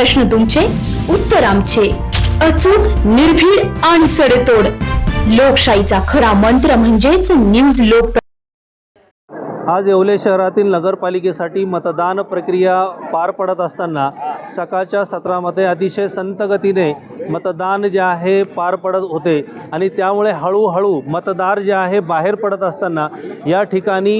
प्रश्न तुमचे उत्तर आमचे. अचूक निर्भीड आणि सडेतोड. लोकशाहीचा खरा मंत्र म्हणजेच न्यूज लोक आज येवले शहरातील नगरपालिकेसाठी मतदान प्रक्रिया पार पडत असताना सकाळच्या सत्रामध्ये अतिशय संतगतीने मतदान जे आहे पार पडत होते. आणि त्यामुळे हळूहळू मतदार जे आहे बाहेर पडत असताना या ठिकाणी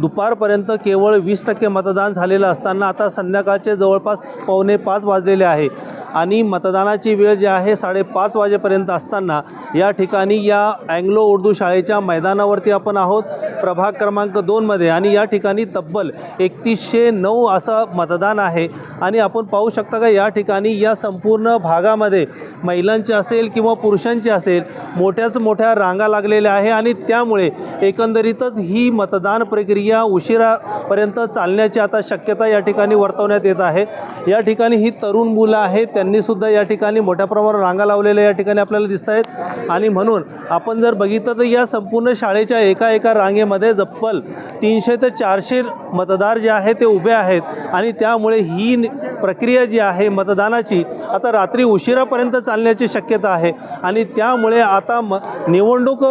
दुपारपर्यंत केवळ वीस टक्के मतदान झालेलं असताना आता संध्याकाळचे जवळपास पावणे पाच वाजलेले आहे. आणि मतदानाची वेळ जी आहे साडेपाच वाजेपर्यंत असताना या ठिकाणी या अँग्लो उर्दू शाळेच्या मैदानावरती आपण आहोत. प्रभाग क्रमांक दोनमध्ये आणि या ठिकाणी तब्बल एकतीसशे नऊ असं मतदान आहे. आणि आपण पाहू शकता का या ठिकाणी या संपूर्ण भागामध्ये महिलांचे असेल किंवा पुरुषांचे असेल मोठ्याच मोठ्या रांगा लागलेल्या आहे आणि त्यामुळे एकंदरीतच ही मतदान प्रक्रिया उशिरापर्यंत चालण्याची आता शक्यता या ठिकाणी वर्तवण्यात येत आहे. या ठिकाणी ही तरुण मुलं आहेत त्यांनीसुद्धा या ठिकाणी मोठ्या प्रमाणावर रांगा लावलेल्या या ठिकाणी आपल्याला दिसत आहेत आणि म्हणून आपण जर बघितलं तर या संपूर्ण शाळेच्या एका एका रांगेमध्ये जप्पल तीनशे ते चारशे मतदार जे आहे ते उभे आहेत. आणि त्यामुळे ही प्रक्रिया जी आहे मतदानाची आता रात्री उशिरापर्यंत चालण्याची शक्यता आहे. आणि त्यामुळे आता म निवडणूक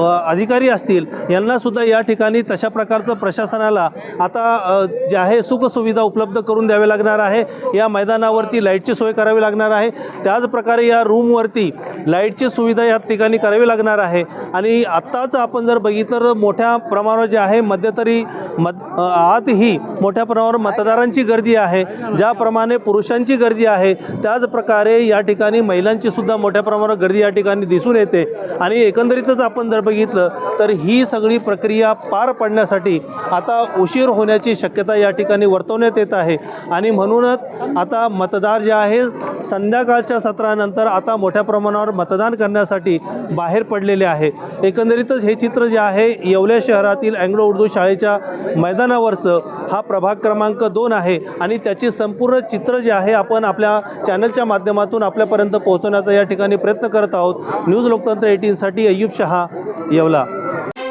अधिकारी असतील यांनासुद्धा या ठिकाणी तशा प्रकारचं प्रशासनाला आता जे आहे सुखसुविधा उपलब्ध करून द्यावे लागणार आहे. या मैदानावरती लाईटची सोय करावी लागणार आहे. त्याचप्रकारे या रूमवरती लाईटची सुविधा या ठिकाणी करावी लागणार आहे. आणि आत्ताच आपण जर बघितलं तर मोठ्या प्रमाणावर जे आहे मध्यतरी मत आतही मोठ्या प्रमाणावर मतदारांची गर्दी आहे. ज्याप्रमाणे पुरुषांची गर्दी आहे त्याचप्रकारे या ठिकाणी महिलांची सुद्धा मोठ्या प्रमाणावर गर्दी या ठिकाणी दिसून येते. आणि एकंदरीतच आपण जर बघितलं तर ही सगळी प्रक्रिया पार पडण्यासाठी आता उशीर होण्याची शक्यता या ठिकाणी वर्तवण्यात येत आहे. आणि म्हणूनच आता मतदार जे आहे संध्याकाळच्या सत्रानंतर आता मोठ्या प्रमाणावर मतदान करण्यासाठी बाहेर पडलेले आहे. एकंदरीतच हे चित्र जे आहे येवल्या शहरातील अँग्लो उर्दू शाळेच्या मैदानावरचं हा प्रभाग क्रमांक दोन आहे आणि त्याची संपूर्ण चित्र जे आहे आपण आपल्या चॅनलच्या माध्यमातून आपल्यापर्यंत पोहोचवण्याचा या ठिकाणी प्रयत्न करत आहोत. न्यूज लोकतंत्र एटीनसाठी अय्यूब शहा येवला.